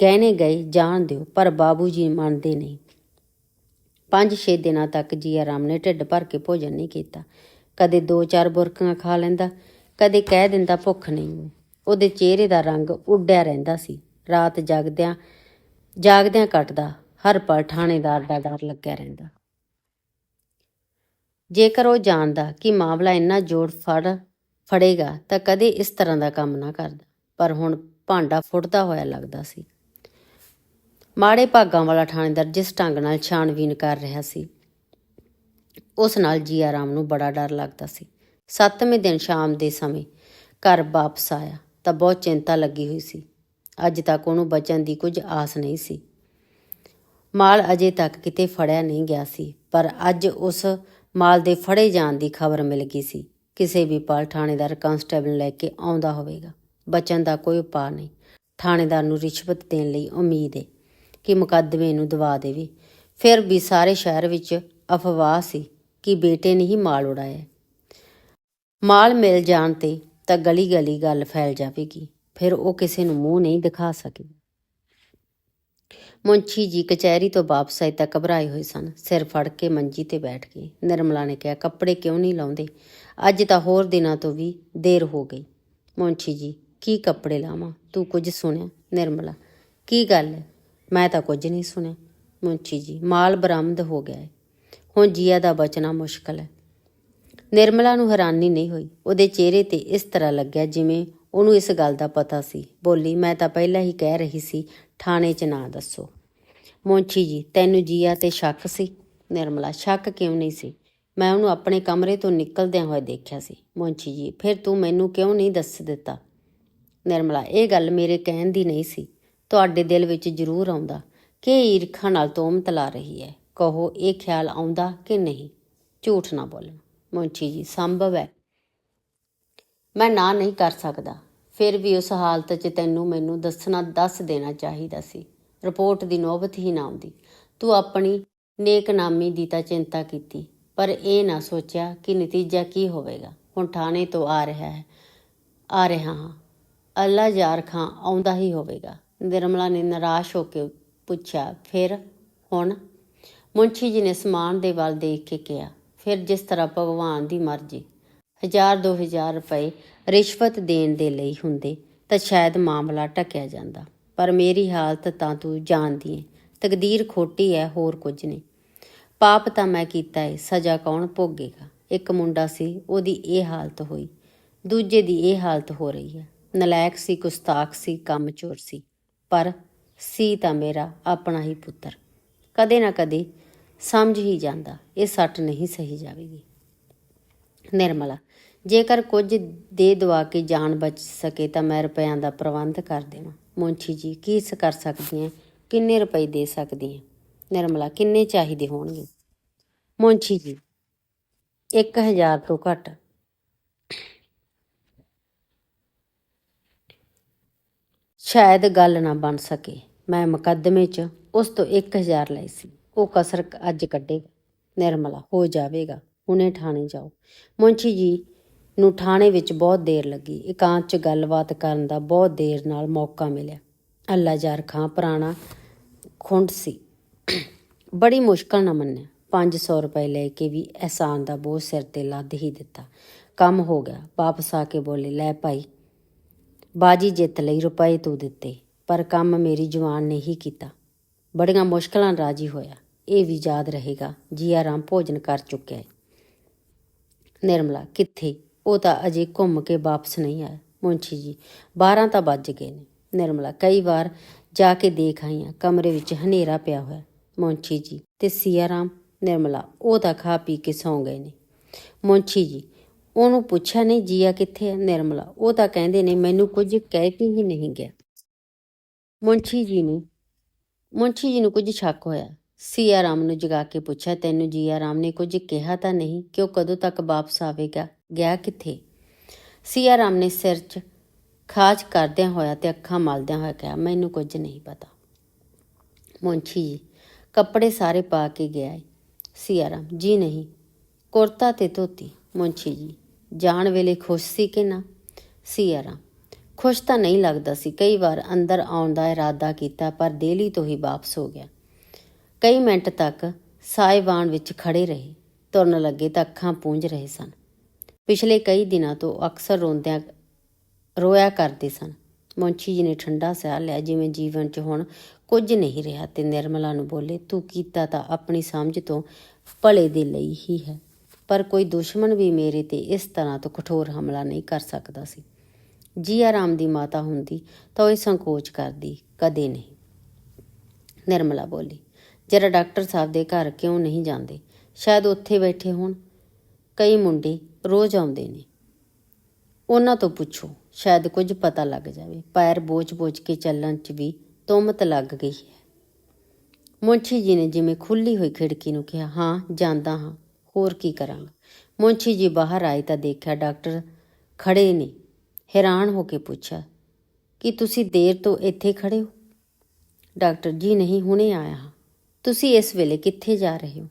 ਗਹਿਣੇ ਗਏ, ਜਾਣ ਦਿਓ, ਪਰ ਬਾਬੂ ਜੀ ਮੰਨਦੇ ਨਹੀਂ। ਪੰਜ ਛੇ ਦਿਨਾਂ ਤੱਕ ਜੀਆ ਰਾਮ ਨੇ ਢਿੱਡ ਭਰ ਕੇ ਭੋਜਨ ਨਹੀਂ ਕੀਤਾ। ਕਦੇ ਦੋ ਚਾਰ ਬੁਰਕਾਂ ਖਾ ਲੈਂਦਾ, ਕਦੇ ਕਹਿ ਦਿੰਦਾ ਭੁੱਖ ਨਹੀਂ। ਉਹਦੇ ਚਿਹਰੇ ਦਾ ਰੰਗ ਉੱਡਿਆ ਰਹਿੰਦਾ ਸੀ। ਰਾਤ ਜਾਗਦਿਆਂ ਜਾਗਦਿਆਂ ਕੱਟਦਾ। ਹਰ ਪਲ ਥਾਣੇਦਾਰ ਦਾ ਡਰ ਲੱਗਿਆ ਰਹਿੰਦਾ। ਜੇਕਰ ਉਹ ਜਾਣਦਾ ਕਿ ਮਾਮਲਾ ਇੰਨਾ ਜੋੜ ਫੜ, ਫੜੇਗਾ ਤਾਂ ਕਦੇ ਇਸ ਤਰ੍ਹਾਂ ਦਾ ਕੰਮ ਨਾ ਕਰਦਾ। ਪਰ ਹੁਣ ਭਾਂਡਾ ਫੁੱਟਦਾ ਹੋਇਆ ਲੱਗਦਾ ਸੀ। ਮਾੜੇ ਭਾਗਾਂ ਵਾਲਾ ਥਾਣੇਦਾਰ ਜਿਸ ਢੰਗ ਨਾਲ ਛਾਣਬੀਨ ਕਰ ਰਿਹਾ ਸੀ, ਉਸ ਨਾਲ ਜੀਆ ਰਾਮ ਨੂੰ ਬੜਾ ਡਰ ਲੱਗਦਾ ਸੀ। ਸੱਤਵੇਂ ਦਿਨ ਸ਼ਾਮ ਦੇ ਸਮੇਂ ਘਰ ਵਾਪਸ ਆਇਆ ਤਾਂ ਬਹੁਤ ਚਿੰਤਾ ਲੱਗੀ ਹੋਈ ਸੀ। ਅੱਜ ਤੱਕ ਉਹਨੂੰ ਬਚਣ ਦੀ ਕੁਝ ਆਸ ਨਹੀਂ ਸੀ। ਮਾਲ ਅਜੇ ਤੱਕ ਕਿਤੇ ਫੜਿਆ ਨਹੀਂ ਗਿਆ ਸੀ, ਪਰ ਅੱਜ ਉਸ ਮਾਲ ਦੇ ਫੜੇ ਜਾਣ ਦੀ ਖਬਰ ਮਿਲ ਗਈ ਸੀ। ਕਿਸੇ ਵੀ ਪਲ ਥਾਣੇਦਾਰ ਕਾਂਸਟੇਬਲ ਲੈ ਕੇ ਆਉਂਦਾ ਹੋਵੇਗਾ। ਬਚਣ ਦਾ ਕੋਈ ਉਪਾਅ ਨਹੀਂ। ਥਾਣੇਦਾਰ ਨੂੰ ਰਿਸ਼ਵਤ ਦੇਣ ਲਈ ਉਮੀਦ ਹੈ ਕਿ ਮੁਕੱਦਮੇ ਨੂੰ ਦਵਾ ਦੇਵੇ। ਫਿਰ ਵੀ ਸਾਰੇ ਸ਼ਹਿਰ ਵਿੱਚ ਅਫਵਾਹ ਸੀ ਕਿ ਬੇਟੇ ਨੇ ਹੀ ਮਾਲ ਉਡਾਇਆ। ਮਾਲ ਮਿਲ ਜਾਣ ਤੇ ਤਾਂ ਗਲੀ ਗਲੀ ਗੱਲ ਫੈਲ ਜਾਵੇਗੀ। ਫਿਰ ਉਹ ਕਿਸੇ ਨੂੰ ਮੂੰਹ ਨਹੀਂ ਦਿਖਾ ਸਕੇਗਾ ਮੁੰਚੀ ਜੀ ਕਚਹਿਰੀ ਤੋਂ ਵਾਪਸ ਆਏ ਤਾਂ ਘਬਰਾਏ ਹੋਏ ਸਨ। ਸਿਰ ਫੜ ਕੇ ਮੰਜੀ ਤੇ ਬੈਠ ਗਏ। ਨਿਰਮਲਾ ਨੇ ਕਿਹਾ, ਕੱਪੜੇ ਕਿਉਂ ਨਹੀਂ ਲਾਉਂਦੇ? ਅੱਜ ਤਾਂ ਹੋਰ ਦਿਨਾਂ ਤੋਂ ਵੀ ਦੇਰ ਹੋ ਗਈ। ਮੁੰਚੀ ਜੀ, ਕੀ ਕੱਪੜੇ ਲਾਵਾਂ? ਤੂੰ ਕੁਝ ਸੁਣਿਆ? ਨਿਰਮਲਾ, ਕੀ ਗੱਲ ਹੈ? ਮੈਂ ਤਾਂ ਕੁਝ ਨਹੀਂ ਸੁਣਿਆ। ਮੁੰਚੀ ਜੀ, ਮਾਲ ਬਰਾਮਦ ਹੋ ਗਿਆ ਹੈ। ਹੁਣ ਜੀਆ ਦਾ ਬਚਣਾ ਮੁਸ਼ਕਲ ਹੈ। ਨਿਰਮਲਾ ਨੂੰ ਹੈਰਾਨੀ ਨਹੀਂ ਹੋਈ। ਉਹਦੇ ਚਿਹਰੇ ਤੇ ਇਸ ਤਰ੍ਹਾਂ ਲੱਗਿਆ ਜਿਵੇਂ ਉਹਨੂੰ ਇਸ ਗੱਲ ਦਾ ਪਤਾ ਸੀ। ਬੋਲੀ, ਮੈਂ ਤਾਂ ਪਹਿਲਾਂ ਹੀ ਕਹਿ ਰਹੀ ਸੀ ਥਾਣੇ 'ਚ ਨਾ ਦੱਸੋ। ਮੋਂਚੀ ਜੀ, ਤੈਨੂੰ ਜੀਆ ਤੇ ਸ਼ੱਕ ਸੀ? ਨਿਰਮਲਾ, ਸ਼ੱਕ ਕਿਉਂ ਨਹੀਂ ਸੀ? ਮੈਂ ਉਹਨੂੰ ਆਪਣੇ ਕਮਰੇ ਤੋਂ ਨਿਕਲਦਿਆਂ ਹੋਏ ਦੇਖਿਆ ਸੀ। ਮੋਂਚੀ ਜੀ, ਫਿਰ ਤੂੰ ਮੈਨੂੰ ਕਿਉਂ ਨਹੀਂ ਦੱਸ ਦਿੱਤਾ? ਨਿਰਮਲਾ, ਇਹ ਗੱਲ ਮੇਰੇ ਕਹਿਣ ਦੀ ਨਹੀਂ ਸੀ। ਤੁਹਾਡੇ ਦਿਲ ਵਿੱਚ ਜ਼ਰੂਰ ਆਉਂਦਾ। ਕਿ ਈਰਖਾ ਨਾਲ ਤੋਮਤ ਲਾ ਰਹੀ ਹੈ? ਕਹੋ, ਇਹ ਖਿਆਲ ਆਉਂਦਾ ਕਿ ਨਹੀਂ? ਝੂਠ ਨਾ ਬੋਲੋ ਮੁੰਚੀ ਜੀ, ਸੰਭਵ ਹੈ। ਮੈਂ ਨਾ ਨਹੀਂ ਕਰ ਸਕਦਾ। ਫਿਰ ਵੀ ਉਸ ਹਾਲਤ 'ਚ ਤੈਨੂੰ ਮੈਨੂੰ ਦੱਸਣਾ, ਦੱਸ ਦੇਣਾ ਚਾਹੀਦਾ ਸੀ। ਰਿਪੋਰਟ ਦੀ ਨੌਬਤ ਹੀ ਨਾ ਆਉਂਦੀ। ਤੂੰ ਆਪਣੀ ਨੇਕਨਾਮੀ ਦੀ ਤਾਂ ਚਿੰਤਾ ਕੀਤੀ, ਪਰ ਇਹ ਨਾ ਸੋਚਿਆ ਕਿ ਨਤੀਜਾ ਕੀ ਹੋਵੇਗਾ। ਹੁਣ ਥਾਣੇ ਤੋਂ ਆ ਰਿਹਾ ਹੈ। ਆ ਰਿਹਾ ਹਾਂ। ਅੱਲਾ ਯਾਰ ਖਾਂ ਆਉਂਦਾ ਹੀ ਹੋਵੇਗਾ। ਨਿਰਮਲਾ ਨੇ ਨਿਰਾਸ਼ ਹੋ ਕੇ ਪੁੱਛਿਆ, ਫਿਰ ਹੁਣ? ਮੁੰਸ਼ੀ ਜੀ ਨੇ ਸਮਾਨ ਦੇ ਵੱਲ ਦੇਖ ਕੇ ਕਿਹਾ, ਫਿਰ ਜਿਸ ਤਰ੍ਹਾਂ ਭਗਵਾਨ ਦੀ ਮਰਜ਼ੀ। ਹਜ਼ਾਰ ਦੋ ਹਜ਼ਾਰ ਰੁਪਏ ਰਿਸ਼ਵਤ ਦੇਣ ਦੇ ਲਈ ਹੁੰਦੇ ਤਾਂ ਸ਼ਾਇਦ ਮਾਮਲਾ ਟਕਿਆ ਜਾਂਦਾ। ਪਰ ਮੇਰੀ ਹਾਲਤ ਤਾਂ ਤੂੰ ਜਾਣਦੀ ਹੈ ਤਕਦੀਰ ਖੋਟੀ ਹੈ ਹੋਰ ਕੁਝ ਨਹੀਂ। ਪਾਪ ਤਾਂ ਮੈਂ ਕੀਤਾ ਹੈ ਸਜ਼ਾ ਕੌਣ ਭੋਗੇਗਾ? ਇੱਕ ਮੁੰਡਾ ਸੀ, ਉਹਦੀ ਇਹ ਹਾਲਤ ਹੋਈ। ਦੂਜੇ ਦੀ ਇਹ ਹਾਲਤ ਹੋ ਰਹੀ ਹੈ ਨਲਾਇਕ ਸੀ ਕੁਸਤਾਖ ਸੀ ਕੰਮ ਚੋਰ ਸੀ। ਪਰ ਸੀ ਤਾਂ ਮੇਰਾ ਆਪਣਾ ਹੀ ਪੁੱਤਰ। ਕਦੇ ਨਾ ਕਦੇ ਸਮਝ ਹੀ ਜਾਂਦਾ, ਇਹ ਸੱਟ ਨਹੀਂ ਸਹੀ ਜਾਵੇਗੀ। ਨਿਰਮਲਾ ਜੇਕਰ ਕੁਝ ਦੇ ਦਵਾ ਕੇ ਜਾਨ ਬਚ ਸਕੇ ਤਾਂ ਮੈਂ ਰੁਪਿਆਂ ਦਾ ਪ੍ਰਬੰਧ ਕਰ ਦੇਵਾਂ। ਮੁੰਸ਼ੀ ਜੀ, ਕੀ ਸ ਕਰ ਸਕਦੀ ਹੈ ਕਿੰਨੇ ਰੁਪਏ ਦੇ ਸਕਦੀ ਹੈ ਨਿਰਮਲਾ, ਕਿੰਨੇ ਚਾਹੀਦੇ ਹੋਣਗੇ? ਮੁੰਸ਼ੀ ਜੀ 1000 ਤੋਂ ਘੱਟ। ਸ਼ਾਇਦ ਗੱਲ ਨਾ ਬਣ ਸਕੇ। ਮੈਂ ਮੁਕੱਦਮੇ 'ਚ ਉਸ ਤੋਂ 1000 ਲਈ ਸੀ। ਉਹ ਕਸਰ ਅੱਜ ਕੱਢੇਗਾ। ਨਿਰਮਲਾ, ਹੋ ਜਾਵੇਗਾ। ਹੁਣੇ ਠਾਣੇ ਜਾਓ। ਮੁੰਸ਼ੀ ਜੀ ਨੂੰ ਥਾਣੇ ਵਿੱਚ ਬਹੁਤ ਦੇਰ ਲੱਗੀ। ਇਕਾਂਤ 'ਚ ਗੱਲਬਾਤ ਕਰਨ ਦਾ ਬਹੁਤ ਦੇਰ ਨਾਲ ਮੌਕਾ ਮਿਲਿਆ। ਅੱਲਾ ਜਾਰ ਖਾਂ ਪੁਰਾਣਾ ਖੁੰਡ ਸੀ। ਬੜੀ ਮੁਸ਼ਕਲ ਨਾਲ ਮੰਨਿਆ। 500 ਰੁਪਏ ਲੈ ਕੇ ਵੀ ਅਹਿਸਾਨ ਦਾ ਬੋਝ ਸਿਰ ਤੇ ਲੱਦ ਹੀ ਦਿੱਤਾ। ਕੰਮ ਹੋ ਗਿਆ। ਵਾਪਸ ਆ ਕੇ ਬੋਲੇ, ਲੈ ਭਾਈ, ਬਾਜੀ ਜਿੱਤ ਲਈ ਰੁਪਏ ਤੂੰ ਦਿੱਤੇ, ਪਰ ਕੰਮ ਮੇਰੀ ਜਵਾਨ ਨੇ ਹੀ ਕੀਤਾ। ਬੜੀਆਂ ਮੁਸ਼ਕਲਾਂ ਨਾਲ ਰਾਜੀ ਹੋਇਆ। ਇਹ ਵੀ ਯਾਦ ਰਹੇਗਾ, ਜੀਆ ਰਾਮ ਭੋਜਨ ਕਰ ਚੁੱਕਿਆ ਹੈ ਨਿਰਮਲਾ, ਕਿੱਥੇ? ਉਹ ਤਾਂ ਅਜੇ ਘੁੰਮ ਕੇ ਵਾਪਸ ਨਹੀਂ ਆਇਆ ਮੁੰਸ਼ੀ ਜੀ 12 ਤਾਂ ਵੱਜ ਗਏ ਨੇ। ਨਿਰਮਲਾ ਕਈ ਵਾਰ ਜਾ ਕੇ ਦੇਖ ਆਈਆਂ, ਕਮਰੇ ਵਿੱਚ ਹਨੇਰਾ ਪਿਆ ਹੋਇਆ। ਮੁੰਸ਼ੀ ਜੀ, ਤੇ ਸੀਆ ਰਾਮ ਨਿਰਮਲਾ, ਉਹ ਤਾਂ ਖਾ ਪੀ ਕੇ ਸੌਂ ਗਏ ਨੇ। ਮੁੰਸ਼ੀ ਜੀ, ਉਹਨੂੰ ਪੁੱਛਿਆ ਨਹੀਂ, ਜੀਆ ਕਿੱਥੇ ਹੈ ਨਿਰਮਲਾ, ਉਹ ਤਾਂ ਕਹਿੰਦੇ ਨੇ, ਮੈਨੂੰ ਕੁਝ ਕਹਿ ਕੇ ਹੀ ਨਹੀਂ ਗਿਆ। ਮੁੰਸ਼ੀ ਜੀ ਨੂੰ ਮੁੰਸ਼ੀ ਜੀ ਨੂੰ ਕੁਝ ਸ਼ੱਕ ਹੋਇਆ। ਸੀਆ ਰਾਮ ਨੂੰ ਜਗਾ ਕੇ ਪੁੱਛਿਆ, ਤੈਨੂੰ ਜੀਆ ਰਾਮ ਨੇ ਕੁਝ ਕਿਹਾ ਤਾਂ ਨਹੀਂ? ਕਿ ਉਹ ਕਦੋਂ ਤੱਕ ਵਾਪਸ ਆਵੇਗਾ? ਗਿਆ ਕਿੱਥੇ? ਸੀਆ ਰਾਮ ਨੇ ਸਿਰ 'ਚ ਖਾਜ ਕਰਦਿਆਂ ਹੋਇਆ ਤੇ ਅੱਖਾਂ ਮਲਦਿਆਂ ਹੋਇਆ ਕਿਹਾ, ਮੈਨੂੰ ਕੁਝ ਨਹੀਂ ਪਤਾ। ਮੁੰਸ਼ੀ ਜੀ ਕੱਪੜੇ ਸਾਰੇ ਪਾ ਕੇ ਗਿਆ ਏ। ਸੀਆ ਰਾਮ ਜੀ ਨਹੀਂ, ਕੁਰਤਾ ਤੇ ਧੋਤੀ। ਮੁੰਸ਼ੀ ਜੀ, ਜਾਣ ਵੇਲੇ ਖੁਸ਼ ਸੀ ਕਿ ਨਾ? ਸੀਆ ਰਾਮ ਖੁਸ਼ ਤਾਂ ਨਹੀਂ ਲੱਗਦਾ ਸੀ, ਕਈ ਵਾਰ ਅੰਦਰ ਆਉਣ ਦਾ ਇਰਾਦਾ ਕੀਤਾ, ਪਰ ਦੇਲੀ ਤੋਂ ਹੀ ਵਾਪਸ ਹੋ ਗਿਆ। ਕਈ ਮਿੰਟ ਤੱਕ ਸਾਇਵਾਨ ਵਿੱਚ ਖੜੇ ਰਹੇ, ਤੁਰਨ ਲੱਗੇ ਤਾਂ ਅੱਖਾਂ ਪੂੰਝ ਰਹੇ ਸਨ। ਪਿਛਲੇ ਕਈ ਦਿਨਾਂ ਤੋਂ ਅਕਸਰ ਰੋਂਦਿਆਂ ਰੋਇਆ ਕਰਦੇ ਸਨ। ਮੁੰਸ਼ੀ ਜੀ ਨੇ ਠੰਡਾ ਸਾਹ ਲਿਆ, ਜਿਵੇਂ ਜੀਵਨ 'ਚ ਹੁਣ ਕੁਝ ਨਹੀਂ ਰਿਹਾ ਤੇ ਨਿਰਮਲਾ ਨੂੰ ਬੋਲੇ, ਤੂੰ ਕੀਤਾ ਤਾਂ ਆਪਣੀ ਸਮਝ ਤੋਂ ਭਲੇ ਦੇ ਲਈ ਹੀ ਹੈ, ਪਰ ਕੋਈ ਦੁਸ਼ਮਣ ਵੀ ਮੇਰੇ ਤੇ ਇਸ ਤਰ੍ਹਾਂ ਤੋਂ ਕਠੋਰ ਹਮਲਾ ਨਹੀਂ ਕਰ ਸਕਦਾ ਸੀ। ਜੀ ਆਰਾਮ ਦੀ ਮਾਤਾ ਹੁੰਦੀ ਤਾਂ ਉਹ ਇਹ ਸੰਕੋਚ ਕਰਦੀ, ਕਦੇ ਨਹੀਂ। ਨਿਰਮਲਾ ਬੋਲੀ ਜਰਾ ਡਾਕਟਰ ਸਾਹਿਬ ਦੇ ਘਰ ਕਿਉਂ ਨਹੀਂ ਜਾਂਦੇ? ਸ਼ਾਇਦ ਉੱਥੇ ਬੈਠੇ ਹੋਣ। ਕਈ ਮੁੰਡੇ ਰੋਜ਼ ਆਉਂਦੇ ਨੇ। ਉਹਨਾਂ ਤੋਂ ਪੁੱਛੋ, ਸ਼ਾਇਦ ਕੁਝ ਪਤਾ ਲੱਗ ਜਾਵੇ। ਪੈਰ ਬੋਝ-ਬੋਝ ਕੇ ਚੱਲਣ 'ਚ ਵੀ ਤੁਮਤ ਲੱਗ ਗਈ ਹੈ। ਮੁੰਸ਼ੀ ਜੀ ਨੇ ਜਿਵੇਂ ਖੁੱਲੀ ਹੋਈ ਖਿੜਕੀ ਨੂੰ ਕਿਹਾ, ਹਾਂ, ਜਾਂਦਾ ਹਾਂ, ਹੋਰ ਕੀ ਕਰਾਂਗਾ? ਮੁੰਸ਼ੀ ਜੀ ਬਾਹਰ ਆਏ ਤਾਂ ਦੇਖਿਆ ਡਾਕਟਰ ਖੜੇ ਨੇ। ਹੈਰਾਨ ਹੋ ਕੇ ਪੁੱਛਿਆ, ਕਿ ਤੁਸੀਂ ਦੇਰ ਤੋਂ ਇੱਥੇ ਖੜੇ ਹੋ? ਡਾਕਟਰ, ਜੀ ਨਹੀਂ, ਹੁਣੇ ਆਇਆ ਹਾਂ। ਤੁਸੀਂ ਇਸ ਵੇਲੇ ਕਿੱਥੇ ਜਾ ਰਹੇ ਹੋ?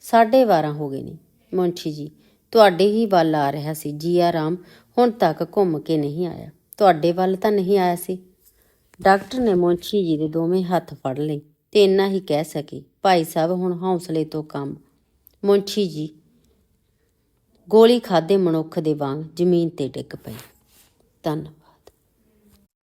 ਸਾਢੇ 12 ਹੋ ਗਏ ਨੇ। ਮੁੰਸ਼ੀ ਜੀ, ਤੁਹਾਡੇ ਹੀ ਵੱਲ ਆ ਰਿਹਾ ਸੀ ਜੀਆ ਰਾਮ, ਹੁਣ ਤੱਕ ਘੁੰਮ ਕੇ ਨਹੀਂ ਆਇਆ। ਤੁਹਾਡੇ ਵੱਲ ਤਾਂ ਨਹੀਂ ਆਇਆ ਸੀ। ਡਾਕਟਰ ਨੇ ਮੁੰਸ਼ੀ ਜੀ ਦੇ ਦੋਵੇਂ ਹੱਥ ਫੜ ਲਏ ਤੇ ਇੰਨਾ ਹੀ ਕਹਿ ਸਕੇ, ਭਾਈ ਸਾਹਿਬ, ਹੁਣ ਹੌਸਲੇ ਤੋਂ ਕੰਮ। ਮੁੰਸ਼ੀ ਜੀ ਗੋਲੀ ਖਾਦੇ ਮਨੁੱਖ ਦੇ ਵਾਂਗ ਜ਼ਮੀਨ ਤੇ ਡਿੱਗ ਪਏ। ਧੰਨਵਾਦ।